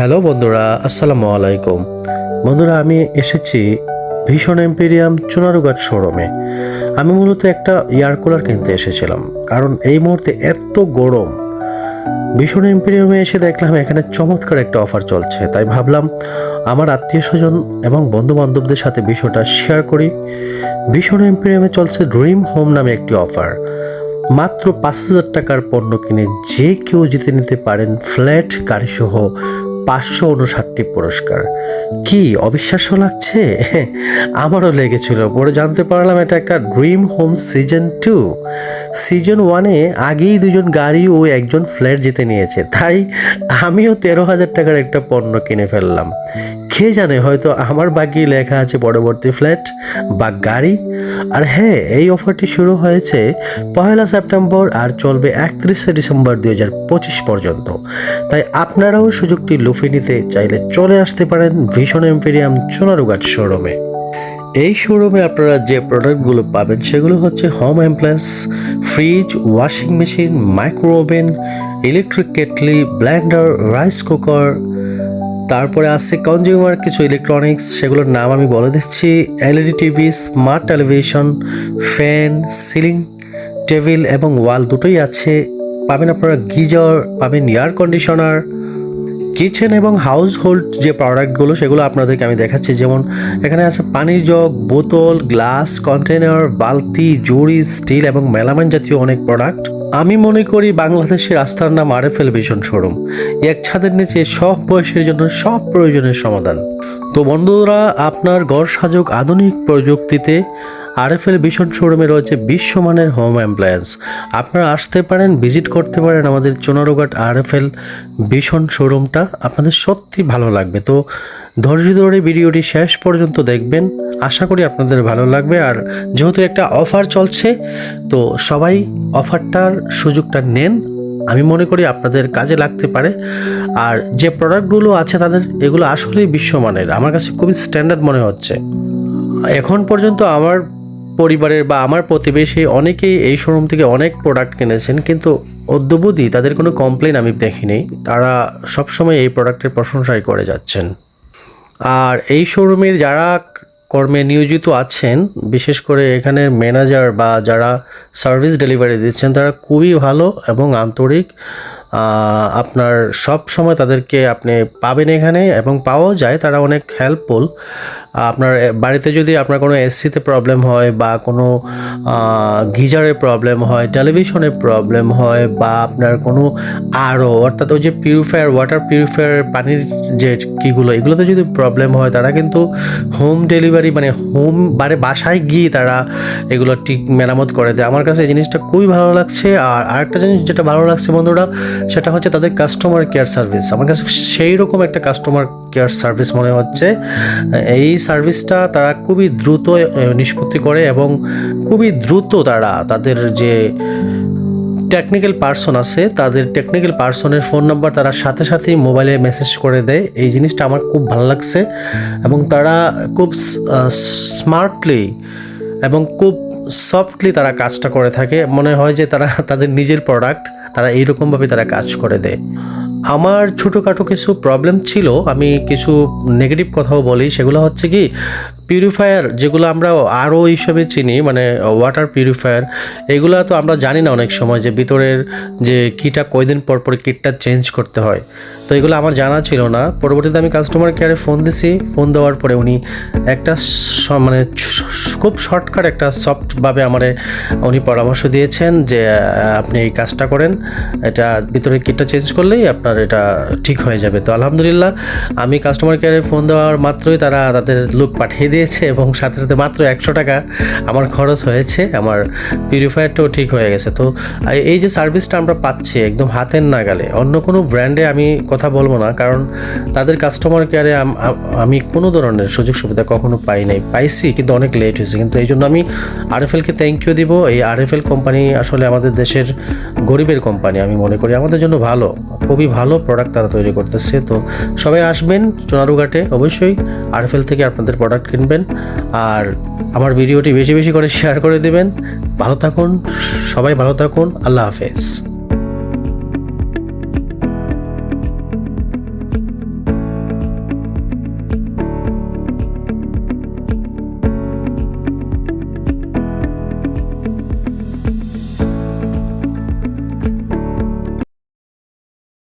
Hello বন্ধুরা, আসসালামু আলাইকুম। বন্ধুরা, আমি এসেছি ভীষণ এম্পেরিয়াম চুনারুঘাট শোরুমে। আমি মূলত একটা এয়ার কুলার কিনতে এসেছিলাম, কারণ এই মুহূর্তে এত গরম। ভীষণ এম্পেরিয়ামে এসে দেখলাম এখানে চমৎকার একটা অফার চলছে, তাই ভাবলাম আমার আত্মীয় স্বজন এবং বন্ধু বান্ধবদের সাথে বিষয়টা শেয়ার করি। ভীষণ এম্পেরিয়ামে চলছে ড্রিম হোম নামে একটি অফার। মাত্র পাঁচ হাজার টাকার পণ্য কিনে যে কেউ জিতে নিতে পারেন ফ্ল্যাট, গাড়িসহ পাঁচশো উনষাটটি পুরস্কার। কি অবিশ্বাস্য লাগছে? আমারও লেগেছিল। পরে জানতে পারলাম এটা একটা dream home season two season ওয়ানে আগেই দুজন গাড়ি ও একজন ফ্ল্যাট জিতে নিয়েছে। তাই আমিও তেরো হাজার টাকার একটা পণ্য কিনে ফেললাম। কে জানে, হয়তো আমার বাকি লেখা আছে পরবর্তী ফ্ল্যাট বা গাড়ি। আর হ্যাঁ এই অফারটি শুরু হয়েছে পয়লা সেপ্টেম্বর আর চলবে একত্রিশে ডিসেম্বর দুই হাজার পঁচিশ পর্যন্ত। তাই আপনারাও সুযোগটি লুফে নিতে চাইলে চলে আসতে পারেন ভীষণ এম্পেরিয়াম চোনারুঘাট শোরুমে। এই শোরুমে আপনারা যে প্রোডাক্টগুলো পাবেন সেগুলো হচ্ছে home appliance fridge washing machine micro oven electric kettle blender rice cooker তারপরে আছে কনজিউমার, কিছু ইলেকট্রনিক্স সেগুলোর নাম আমি বলে দিচ্ছি। LED TV smart television fan ceiling table এবং ওয়াল দুটোই আছে। পাবেন আপনারা গিজার, পাবেন এয়ার কন্ডিশনার কিচেন এবং হাউস হোল্ড যে প্রোডাক্টগুলো সেগুলো আপনাদেরকে আমি দেখাচ্ছি। যেমন এখানে আছে পানির জগ বোতল গ্লাস কন্টেনার বালতি, জুড়ি স্টিল এবং মেলামাইন জাতীয় অনেক প্রোডাক্ট আমি মনে করি বাংলাদেশের রাস্তার নাম আরএফএল ভীষণ শোরুম। এক ছাদের নিচে সব বয়সের জন্য সব প্রয়োজনের সমাধান। তো বন্ধুরা, আপনার ঘর সাজক আধুনিক প্রযুক্তিতে আরএফএল ভীষণ শোরুমে রয়েছে বিশ্বমানের হোম অ্যাপ্লায়েন্স আপনারা আসতে পারেন ভিজিট করতে পারেন আমাদের চুনারুঘাট আরএফএল ভীষণ শোরুমটা। আপনাদের সত্যি ভালো লাগবে। তো ধৈর্য ধরে ভিডিওটি শেষ পর্যন্ত দেখবেন। আশা করি আপনাদের ভালো লাগবে। আর যেহেতু একটা অফার চলছে, তো সবাই অফারটার সুযোগটা নেন। আমি মনে করি আপনাদের কাজে লাগতে পারে। আর যে প্রোডাক্টগুলো আছে তাদের, এগুলো আসলেই বিশ্বমানের। আমার কাছে খুবই স্ট্যান্ডার্ড মনে হচ্ছে। এখন পর্যন্ত আমার পরিবারের বা আমার প্রতিবেশী অনেকেই এই শোরুম থেকে অনেক প্রোডাক্ট কিনেছেন, কিন্তু অদ্যবধি তাদের কোনো কমপ্লেন আমি দেখিনি। তারা সবসময় এই প্রোডাক্টের প্রশংসাই করে যাচ্ছেন। আর এই শোরুমের যারা কর্মে নিয়োজিত আছেন, বিশেষ করে এখানের ম্যানেজার বা যারা সার্ভিস ডেলিভারি দিচ্ছেন, তারা খুবই ভালো এবং আন্তরিক। আপনার সব সময় তাদেরকে আপনি পাবেন এখানে এবং পাওয়াও যায়, তারা অনেক হেল্পফুল আপনার বাড়িতে যদি আপনার কোনো এসিতে প্রবলেম হয় বা কোনো গিজারের প্রবলেম হয় টেলিভিশনের প্রবলেম হয় বা আপনার কোনো আরও অর্থাৎ ওই যে পিউরিফায়ার ওয়াটার পিউরিফায়ার পানির যে কীগুলো, এগুলোতে যদি প্রবলেম হয়, তারা কিন্তু হোম ডেলিভারি মানে হোম বারে বাসায় গিয়ে তারা এগুলো ঠিক মেরামত করে দেয়। আমার কাছে এই জিনিসটা খুবই ভালো লাগছে। আর আরেকটা জিনিস যেটা ভালো লাগছে বন্ধুরা, সেটা হচ্ছে তাদের কাস্টমার কেয়ার সার্ভিস আমার কাছে সেই রকম একটা কাস্টমার কেয়ার সার্ভিস মনে হচ্ছে। এই সার্ভিসটা তারা খুবই দ্রুত নিষ্পত্তি করে এবং খুবই দ্রুত তারা তাদের যে টেকনিক্যাল পার্সন আছে, তাদের টেকনিক্যাল পার্সনের ফোন নাম্বার তারা সাথে সাথেই মোবাইলে মেসেজ করে দেয়। এই জিনিসটা আমার খুব ভালো লাগছে এবং তারা খুব স্মার্টলি এবং খুব সফটলি তারা কাজটা করে থাকে। মনে হয় যে তারা তাদের নিজের প্রোডাক্ট তারা এইরকমভাবে তারা কাজ করে দেয়। আমার ছোটোখাটো কিছু প্রবলেম ছিল আমি কিছু নেগেটিভ কথাও বলি সেগুলো হচ্ছে কি পিউরিফায়ার যেগুলো আমরা আরও হিসেবে চিনি মানে ওয়াটার পিউরিফায়ার এগুলো তো আমরা জানি না অনেক সময় যে ভিতরের যে কিটা কয়দিন পর পর কিটটা চেঞ্জ করতে হয়। তো এগুলো আমার জানা ছিল না। পরবর্তীতে আমি কাস্টমার কেয়ারে ফোন দিছি। ফোন দেওয়ার পরে উনি একটা মানে খুব শর্টকাট একটা সফটভাবে আমার উনি পরামর্শ দিয়েছেন যে আপনি এই কাজটা করেন। এটা ভিতরে কিটটা চেঞ্জ করলেই আপনার এটা ঠিক হয়ে যাবে। তো আলহামদুলিল্লাহ, আমি কাস্টমার কেয়ারে ফোন দেওয়ার মাত্রই তারা তাদের লোক পাঠিয়ে দিয়েছে এবং সাথে সাথে মাত্র একশো টাকা আমার খরচ হয়েছে, আমার পিউরিফায়ারটাও ঠিক হয়ে গেছে। তো এই- যে সার্ভিসটা আমরা পাচ্ছি একদম হাতের নাগালে, অন্য কোনো ব্র্যান্ডে আমি কথা বলব না, কারণ তাদের কাস্টমার কেয়ারে আমি কোনো ধরনের সুযোগ সুবিধা কখনো পাই নাই। পাইছি, কিন্তু অনেক লেট হয়েছে। কিন্তু এই জন্য আমি আরএফএলকে থ্যাংক ইউ দিব। এই আরএফএল কোম্পানি আসলে আমাদের দেশের গরিবের কোম্পানি আমি মনে করি। আমাদের জন্য ভালো, খুবই ভালো প্রোডাক্ট তারা তৈরি করতেছে। তো সবাই আসবেন চোনারুঘাটে। অবশ্যই আরএফএল থেকে আপনাদের প্রোডাক্ট কিনবেন আর আমার ভিডিওটি বেশি বেশি করে শেয়ার করে দেবেন। ভালো থাকুন, সবাই ভালো থাকুন, আল্লাহ হাফেজ।